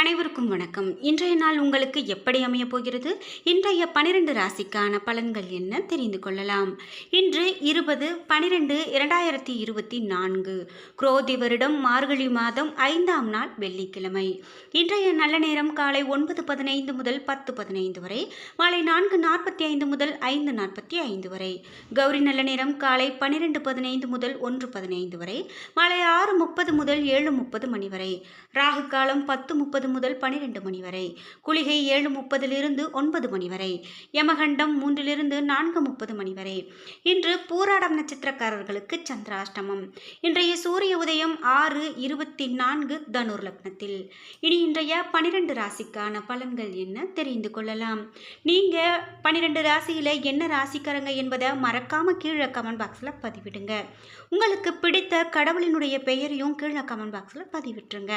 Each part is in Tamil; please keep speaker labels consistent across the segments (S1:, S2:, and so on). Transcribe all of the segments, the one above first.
S1: அனைவருக்கும் வணக்கம். இன்றைய நாள் உங்களுக்கு எப்படி அமையப் போகிறது? இன்றைய பனிரெண்டு ராசிக்கான பலன்கள் என்ன தெரிந்து கொள்ளலாம். இன்று இருபது பனிரெண்டு இரண்டாயிரத்தி இருபத்தி நான்கு குரோதி வருடம் மார்கழி மாதம் ஐந்தாம் நாள் வெள்ளிக்கிழமை. இன்றைய நல்ல நேரம் காலை ஒன்பது பதினைந்து முதல் பத்து பதினைந்து வரை மாலை நான்கு நாற்பத்தி ஐந்து முதல் ஐந்து நாற்பத்தி ஐந்து வரை. கௌரி நல்ல நேரம் காலை பனிரெண்டு பதினைந்து முதல் ஒன்று பதினைந்து வரை மாலை ஆறு முப்பது முதல் ஏழு முப்பது மணி வரை. ராகு காலம் பத்து முப்பது முதல் பனிரெண்டு மணி வரை குளிகை ஏழு முப்பதிலிருந்து ஒன்பது மணி வரை யமகண்டம் மூன்றிலிருந்து நான்கு முப்பது மணி வரை. இன்று பூராடம் நட்சத்திரக்காரர்களுக்கு சந்திராஷ்டமம். இன்றைய சூரிய உதயம் ஆறு இருபத்தி நான்கு தனுர் லக்னத்தில் இனி இன்றைய பனிரெண்டு ராசிக்கான பலன்கள் என்ன தெரிந்து கொள்ளலாம். நீங்க பன்னிரெண்டு ராசியில என்ன ராசிக்காரங்க என்பதை மறக்காம கீழே கமெண்ட் பாக்ஸில் பதிவிடுங்க. உங்களுக்கு பிடித்த கடவுளினுடைய பெயரையும் கீழே கமெண்ட் பாக்ஸில் பதிவிட்டுருங்க.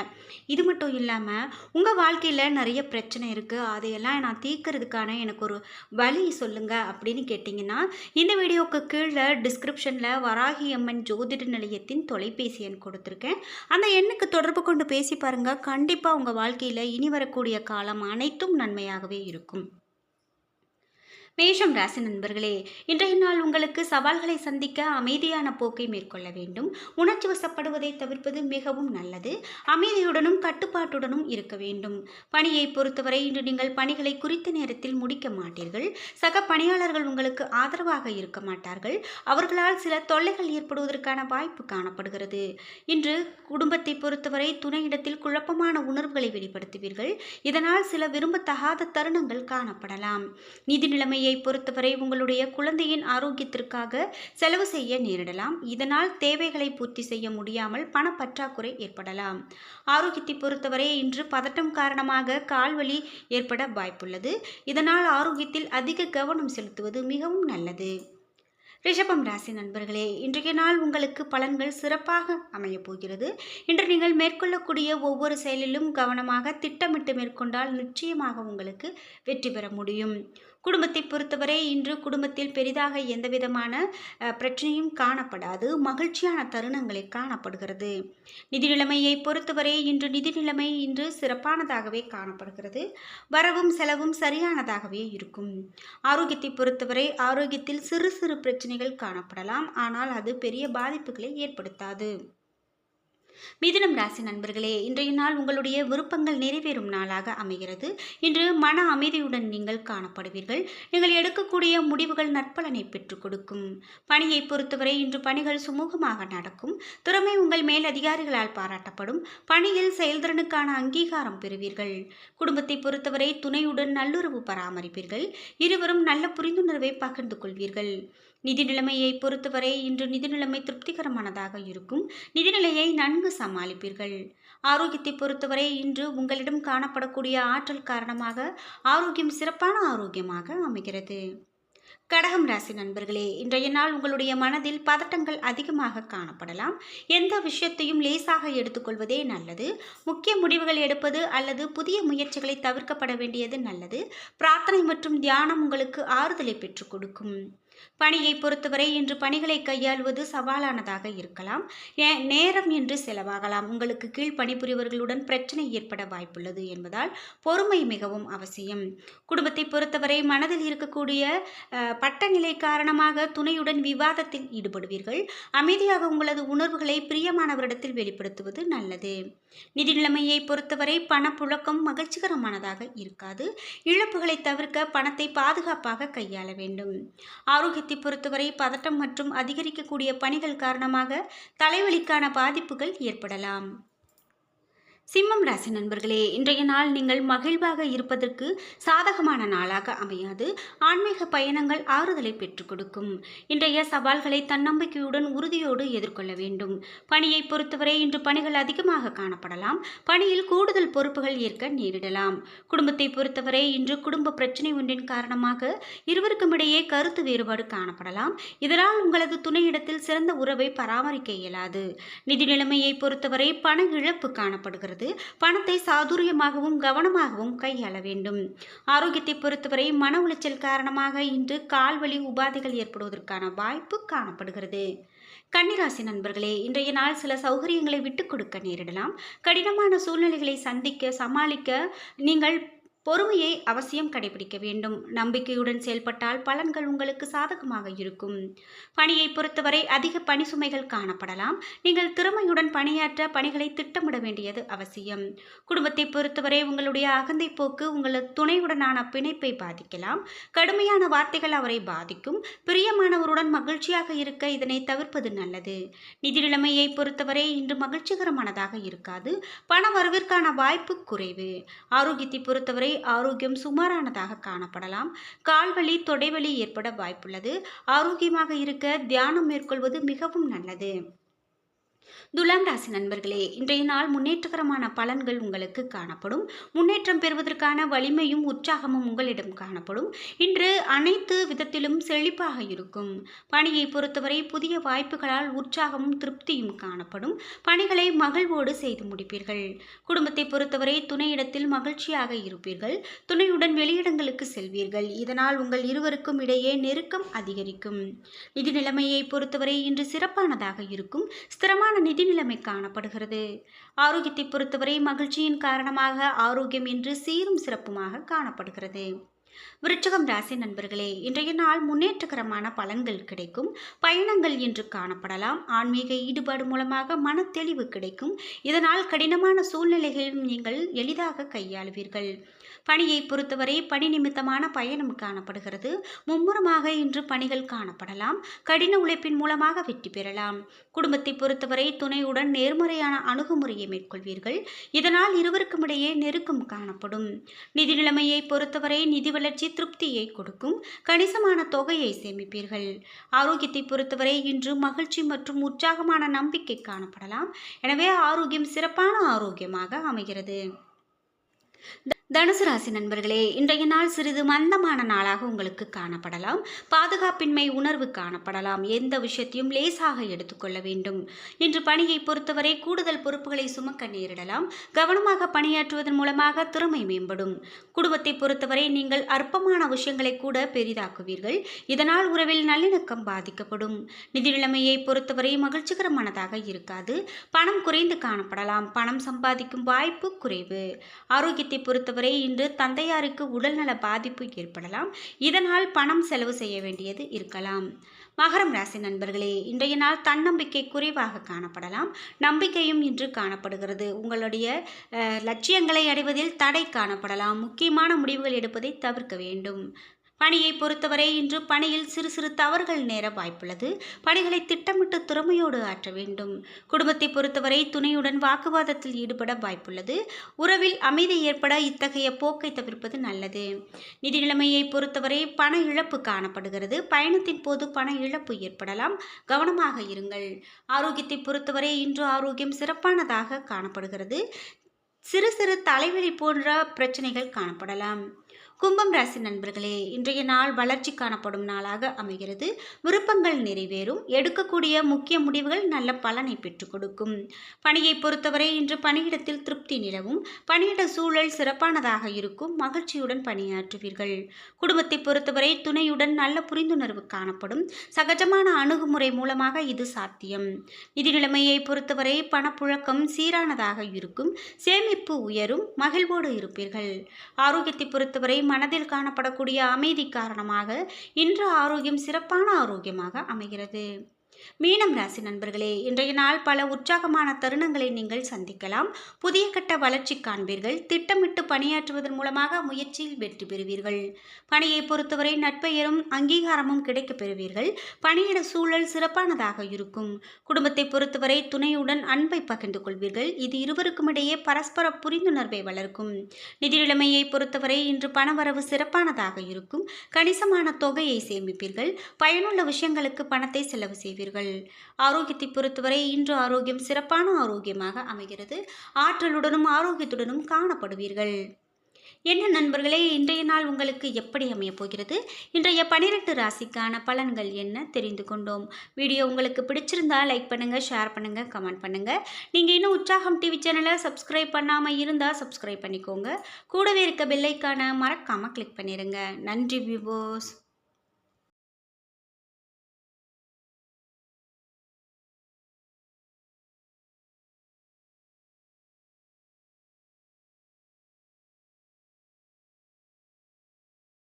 S1: இது மட்டும் இல்லாமல் உங்கள் வாழ்க்கையில் நிறைய பிரச்சனை இருக்குது அதையெல்லாம் நான் தீர்க்கறதுக்கான எனக்கு ஒரு வழி சொல்லுங்கள் அப்படின்னு கேட்டிங்கன்னா இந்த வீடியோவுக்கு கீழே டிஸ்கிரிப்ஷனில் வராகி அம்மன் ஜோதிட நிலையத்தின் தொலைபேசி எண் கொடுத்துருக்கேன். அந்த எண்ணுக்கு தொடர்பு கொண்டு பேசி பாருங்கள் கண்டிப்பாக உங்கள் வாழ்க்கையில் இனி வரக்கூடிய காலம் அனைத்தும் நன்மையாகவே இருக்கும். மேஷம் ராசி நண்பர்களே இன்றைய நாள் உங்களுக்கு சவால்களை சந்திக்க அமைதியான போக்கை மேற்கொள்ள வேண்டும். உணர்ச்சி வசப்படுவதை தவிர்ப்பது மிகவும் நல்லது. அமைதியுடனும் கட்டுப்பாட்டுடனும் இருக்க வேண்டும். பணியை பொறுத்தவரை இன்று நீங்கள் பணிகளை குறித்த நேரத்தில் முடிக்க மாட்டீர்கள். சக பணியாளர்கள் உங்களுக்கு ஆதரவாக இருக்க மாட்டார்கள். அவர்களால் சில தொல்லைகள் ஏற்படுவதற்கான வாய்ப்பு காணப்படுகிறது. இன்று குடும்பத்தை பொறுத்தவரை துணையிடத்தில் குழப்பமான உணர்வுகளை வெளிப்படுத்துவீர்கள். இதனால் சில விரும்பத்தகாத தருணங்கள் காணப்படலாம். நிதி நிலைமையை நிலையை பொறுத்தவரை உங்களுடைய குழந்தையின் ஆரோக்கியத்திற்காக செலவு செய்ய நேரிடலாம். இதனால் தேவைகளை பூர்த்தி செய்ய முடியாமல் பணப்பற்றாக்குறை ஏற்படலாம். ஆரோக்கியத்தை பொறுத்தவரை இன்று பதட்டம் காரணமாக கால்வலி ஏற்பட வாய்ப்புள்ளது. இதனால் ஆரோக்கியத்தில் அதிக கவனம் செலுத்துவது மிகவும் நல்லது. ரிஷபம் ராசி நண்பர்களே இன்றைய நாள் உங்களுக்கு பலன்கள் சிறப்பாக அமையப் போகிறது. இன்று நீங்கள் மேற்கொள்ளக்கூடிய ஒவ்வொரு செயலிலும் கவனமாக திட்டமிட்டு மேற்கொண்டால் நிச்சயமாக உங்களுக்கு வெற்றி பெற முடியும். குடும்பத்தை பொறுத்தவரை இன்று குடும்பத்தில் பெரிதாக எந்த விதமான பிரச்சனையும் காணப்படாது. மகிழ்ச்சியான தருணங்களை காணப்படுகிறது. நிதி நிலைமையை பொறுத்தவரை இன்று நிதி நிலைமை இன்று சிறப்பானதாகவே காணப்படுகிறது. வரவும் செலவும் சரியானதாகவே இருக்கும். ஆரோக்கியத்தை பொறுத்தவரை ஆரோக்கியத்தில் சிறு சிறு பிரச்சனைகள் காணப்படலாம். ஆனால் அது பெரிய பாதிப்புகளை ஏற்படுத்தாது. மிதுனம் ராசி நண்பர்களே இன்றைய நாள் உங்களுடைய விருப்பங்கள் நிறைவேறும் நாளாக அமைகிறது. இன்று மன அமைதியுடன் நீங்கள் காணப்படுவீர்கள். நீங்கள் எடுக்கக்கூடிய முடிவுகள் நற்பலனை பெற்றுக் கொடுக்கும். பணியை பொறுத்தவரை இன்று பணிகள் சுமூகமாக நடக்கும். திறமை உங்கள் மேல் அதிகாரிகளால் பாராட்டப்படும். பணியில் செயல்திறனுக்கான அங்கீகாரம் பெறுவீர்கள். குடும்பத்தை பொறுத்தவரை துணையுடன் நல்லுறவு பராமரிப்பீர்கள். இருவரும் நல்ல புரிந்துணர்வை பகிர்ந்து கொள்வீர்கள். நிதி நிலைமையை பொறுத்தவரை இன்று நிதி நிலைமை திருப்திகரமானதாக இருக்கும். நிதிநிலையை நன்கு சமாளிப்பீர்கள். ஆரோக்கியத்தை பொறுத்தவரை இன்று உங்களிடம் காணப்படக்கூடிய ஆற்றல் காரணமாக ஆரோக்கியம் சிறப்பான ஆரோக்கியமாக அமைகிறது. கடகம் ராசி நண்பர்களே இன்றைய நாள் உங்களுடைய மனதில் பதட்டங்கள் அதிகமாக காணப்படலாம். எந்த விஷயத்தையும் லேசாக எடுத்துக்கொள்வதே நல்லது. முக்கிய முடிவுகள் எடுப்பது அல்லது புதிய முயற்சிகளை தவிர்க்கப்பட வேண்டியது நல்லது. பிரார்த்தனை மற்றும் தியானம் உங்களுக்கு ஆறுதலை பெற்றுக் கொடுக்கும். பணியை பொறுத்தவரை இன்று பணிகளை கையாள்வது சவாலானதாக இருக்கலாம். நேரம் என்று செலவாகலாம். உங்களுக்கு கீழ் பணிபுரிவர்களுடன் பிரச்சனை ஏற்பட வாய்ப்புள்ளது என்பதால் பொறுமை மிகவும் அவசியம். குடும்பத்தை பொறுத்தவரை மனதில் இருக்கக்கூடிய பட்டநிலை காரணமாக துணையுடன் விவாதத்தில் ஈடுபடுவீர்கள். அமைதியாக உங்களது உணர்வுகளை பிரியமானவரிடத்தில் வெளிப்படுத்துவது நல்லது. நிதி நிலைமையை பொறுத்தவரை பணப்புழக்கம் மகிழ்ச்சிகரமானதாக இருக்காது. இழப்புகளை தவிர்க்க பணத்தை பாதுகாப்பாக கையாள வேண்டும். ஆரோக்கியத்தை பொறுத்தவரை பதட்டம் மற்றும் அதிகரிக்கக்கூடிய பணிகள் காரணமாக தலைவலிக்கான பாதிப்புகள் ஏற்படலாம். சிம்மம் ராசி நண்பர்களே இன்றைய நாள் நீங்கள் மகிழ்வாக இருப்பதற்கு சாதகமான நாளாக அமையாது. ஆன்மீக பயணங்கள் ஆறுதலை பெற்றுக் கொடுக்கும். இன்றைய சவால்களை தன்னம்பிக்கையுடன் உறுதியோடு எதிர்கொள்ள வேண்டும். பணியை பொறுத்தவரை இன்று பணிகள் அதிகமாக காணப்படலாம். பணியில் கூடுதல் பொறுப்புகள் ஏற்க நேரிடலாம். குடும்பத்தை பொறுத்தவரை இன்று குடும்ப பிரச்சனை ஒன்றின் காரணமாக இருவருக்கும் இடையே கருத்து வேறுபாடு காணப்படலாம். இதனால் உங்களது துணையிடத்தில் சிறந்த உறவை பராமரிக்க இயலாது. நிதி நிலைமையை பொறுத்தவரை பண இழப்பு காணப்படுகிறது. பொழுது பணத்தை சாதுரியமாகவும் கவனமாகவும் கையாள வேண்டும். ஆரோக்கியத்தை பொறுத்தவரை மன உளைச்சல் காரணமாக இன்று கால்வழி உபாதைகள் ஏற்படுவதற்கான வாய்ப்பு காணப்படுகிறது. கன்னிராசி நண்பர்களே இன்றைய நாள் சில சௌகரியங்களை விட்டுக் கொடுக்க நேரிடலாம். கடினமான சூழ்நிலைகளை சந்திக்க சமாளிக்க நீங்கள் பொறுமையை அவசியம் கடைபிடிக்க வேண்டும். நம்பிக்கையுடன் செயல்பட்டால் பலன்கள் உங்களுக்கு சாதகமாக இருக்கும். பணியை பொறுத்தவரை அதிக பணி சுமைகள் காணப்படலாம். நீங்கள் திறமையுடன் பணியாற்ற பணிகளை திட்டமிட வேண்டியது அவசியம். குடும்பத்தை பொறுத்தவரை உங்களுடைய அகந்தை போக்கு உங்களது துணையுடனான பிணைப்பை பாதிக்கலாம். கடுமையான வார்த்தைகள் அவரை பாதிக்கும். பிரியமானவருடன் மகிழ்ச்சியாக இருக்க இதனை தவிர்ப்பது நல்லது. நிதி நிலைமையை பொறுத்தவரை இன்று மகிழ்ச்சிகரமானதாக இருக்காது. பண வரவிற்கான வாய்ப்பு குறைவு. ஆரோக்கியத்தை பொறுத்தவரை ஆரோக்கியம் சுமாரானதாக காணப்படலாம். கால்வலி தொடைவலி ஏற்பட வாய்ப்புள்ளது. ஆரோக்கியமாக இருக்க தியானம் மேற்கொள்வது மிகவும் நல்லது. துலாம் ராசி நண்பர்களே இன்றைய நாள் முன்னேற்றகரமான பலன்கள் உங்களுக்கு காணப்படும். முன்னேற்றம் பெறுவதற்கான வலிமையும் உற்சாகமும் உங்களிடம் காணப்படும். இன்று அனைத்து விதத்திலும் செழிப்பாக இருக்கும். பணியை பொறுத்தவரை புதிய வாய்ப்புகளால் உற்சாகமும் திருப்தியும் காணப்படும். பணிகளை மகிழ்வோடு செய்து முடிப்பீர்கள். குடும்பத்தை பொறுத்தவரை துணையிடத்தில் மகிழ்ச்சியாக இருப்பீர்கள். துணையுடன் வெளியிடங்களுக்கு செல்வீர்கள். இதனால் உங்கள் இருவருக்கும் இடையே நெருக்கம் அதிகரிக்கும். நிதி நிலைமையை பொறுத்தவரை இன்று சிறப்பானதாக இருக்கும். ஸ்திரமான நிதி நிலைமை காணப்படுகிறது? ஆரோக்கியத்தை பொறுத்தவரை மகிழ்ச்சியின் காரணமாக ஆரோக்கியம் இன்று சீரும் சிறப்புமாக காணப்படுகிறது. விருச்சகம் ராசி நண்பர்களே இன்றைய நாள் முன்னேற்றகரமான பலன்கள் கிடைக்கும். பயணங்கள் இன்று காணப்படலாம். ஆன்மீக ஈடுபாடு மூலமாக மன தெளிவு கிடைக்கும். இதனால் கடினமான சூழ்நிலைகளையும் நீங்கள் எளிதாக கையாளுவீர்கள். பணியை பொறுத்தவரை பணி நிமித்தமான பயணம் காணப்படுகிறது. மும்முரமாக இன்று பணிகள் காணப்படலாம். கடின உழைப்பின் மூலமாக வெற்றி பெறலாம். குடும்பத்தை பொறுத்தவரை துணையுடன் நேர்மறையான அணுகுமுறையை மேற்கொள்வீர்கள். இதனால் இருவருக்கும் இடையே நெருக்கம் காணப்படும். நிதி நிலைமையை பொறுத்தவரை நிதி வளர்ச்சி திருப்தியை கொடுக்கும். கணிசமான தொகையை சேமிப்பீர்கள். ஆரோக்கியத்தை பொறுத்தவரை இன்று மகிழ்ச்சி மற்றும் உற்சாகமான நம்பிக்கை காணப்படலாம். எனவே ஆரோக்கியம் சிறப்பான ஆரோக்கியமாக அமைகிறது. தனுசு ராசி நண்பர்களே இன்றைய நாள் சிறிது மந்தமான நாளாக உங்களுக்கு காணப்படலாம். பாதுகாப்பின்மை உணர்வு காணப்படலாம். எந்த விஷயத்தையும் லேசாக எடுத்துக்கொள்ள வேண்டும். இன்று பணியை பொறுத்தவரை கூடுதல் பொறுப்புகளை சுமக்க நேரிடலாம். கவனமாக பணியாற்றுவதன் மூலமாக திறமை மேம்படும். குடும்பத்தை பொறுத்தவரை நீங்கள் அற்பமான விஷயங்களை கூட பெரிதாக்குவீர்கள். இதனால் உறவில் நல்லிணக்கம் பாதிக்கப்படும். நிதி நிலைமையை பொறுத்தவரை மகிழ்ச்சிகரமானதாக இருக்காது. பணம் குறைந்து காணப்படலாம். பணம் சம்பாதிக்கும் வாய்ப்பு குறைவு. ஆரோக்கியத்தை பொறுத்தவரை பொறுத்தவரை இன்று தந்தையாருக்கு உடல்நல பாதிப்பு ஏற்படலாம். இதனால் பணம் செலவு செய்ய வேண்டியது இருக்கலாம். மகரம் ராசி நண்பர்களே இன்றைய நாள் தன்னம்பிக்கை குறைவாக காணப்படலாம். நம்பிக்கையும் இன்று காணப்படுகிறது. உங்களுடைய லட்சியங்களை அடைவதில் தடை காணப்படலாம். முக்கியமான முடிவுகள் எடுப்பதை தவிர்க்க வேண்டும். பணியை பொறுத்தவரை இன்று பணியில் சிறு சிறு தவறுகள் நேர வாய்ப்புள்ளது. பணிகளை திட்டமிட்டு திறமையோடு ஆற்ற வேண்டும். குடும்பத்தை பொறுத்தவரை துணையுடன் வாக்குவாதத்தில் ஈடுபட வாய்ப்புள்ளது. உறவில் அமைதி ஏற்பட இத்தகைய போக்கை தவிர்ப்பது நல்லது. நிதி நிலைமையை பொறுத்தவரை பண இழப்பு காணப்படுகிறது. பயணத்தின் போது பண இழப்பு ஏற்படலாம். கவனமாக இருங்கள். ஆரோக்கியத்தை பொறுத்தவரை இன்று ஆரோக்கியம் சிறப்பானதாக காணப்படுகிறது. சிறு சிறு தலைவலி போன்ற பிரச்சனைகள் காணப்படலாம். கும்பம் ராசி நண்பர்களே இன்றைய நாள் வளர்ச்சி காணப்படும் நாளாக அமைகிறது. விருப்பங்கள் நிறைவேறும். எடுக்கக்கூடிய முக்கிய முடிவுகள் நல்ல பலனை பெற்றுக் கொடுக்கும். பணியை பொறுத்தவரை இன்று பணியிடத்தில் திருப்தி நிலவும். பணியிட சூழல் சிறப்பானதாக இருக்கும். மகிழ்ச்சியுடன் பணியாற்றுவீர்கள். குடும்பத்தை பொறுத்தவரை துணையுடன் நல்ல புரிந்துணர்வு காணப்படும். சகஜமான அணுகுமுறை மூலமாக இது சாத்தியம். நிதி நிலைமையை பொறுத்தவரை பணப்புழக்கம் சீரானதாக இருக்கும். சேமிப்பு உயரும். மகிழ்வோடு இருப்பீர்கள். ஆரோக்கியத்தை பொறுத்தவரை மனதில் காணப்படக்கூடிய அமைதி காரணமாக இன்று ஆரோக்கியம் சிறப்பான ஆரோக்கியமாக அமைகிறது. மீனம் ராசி நண்பர்களே இன்றைய நாள் பல உற்சாகமான தருணங்களை நீங்கள் சந்திக்கலாம். புதிய கட்ட வளர்ச்சி காண்பீர்கள். திட்டமிட்டு பணியாற்றுவதன் மூலமாக முயற்சியில் வெற்றி பெறுவீர்கள். பணியை பொறுத்தவரை நட்பெயரும் அங்கீகாரமும் கிடைக்கப் பெறுவீர்கள். பணியிட சூழல் சிறப்பானதாக இருக்கும். குடும்பத்தை பொறுத்தவரை துணையுடன் அன்பை பகிர்ந்து கொள்வீர்கள். இது இருவருக்கும் இடையே பரஸ்பர புரிந்துணர்வை வளர்க்கும். நிதி நிலைமையை பொறுத்தவரை இன்று பணவரவு சிறப்பானதாக இருக்கும். கணிசமான தொகையை சேமிப்பீர்கள். பயனுள்ள விஷயங்களுக்கு பணத்தை செலவு செய்வீர்கள். கொள்வீர்கள் ஆரோக்கியத்தை பொறுத்தவரை இன்று ஆரோக்கியம் சிறப்பான ஆரோக்கியமாக அமைகிறது. ஆற்றலுடனும் ஆரோக்கியத்துடனும் காணப்படுவீர்கள். என்ன நண்பர்களே இன்றைய நாள் உங்களுக்கு எப்படி அமையப் போகிறது? இன்றைய பனிரெண்டு ராசிக்கான பலன்கள் என்ன தெரிந்து கொண்டோம். வீடியோ உங்களுக்கு பிடிச்சிருந்தா லைக் பண்ணுங்கள் ஷேர் பண்ணுங்கள் கமெண்ட் பண்ணுங்கள் நீங்கள் இன்னும் உற்சாகம் டிவி சேனலை சப்ஸ்கிரைப் பண்ணாமல் இருந்தால் சப்ஸ்கிரைப் பண்ணிக்கோங்க. கூடவே இருக்க பெல்லைக்கான மறக்காமல் கிளிக் பண்ணிடுங்க நன்றி விவோஸ்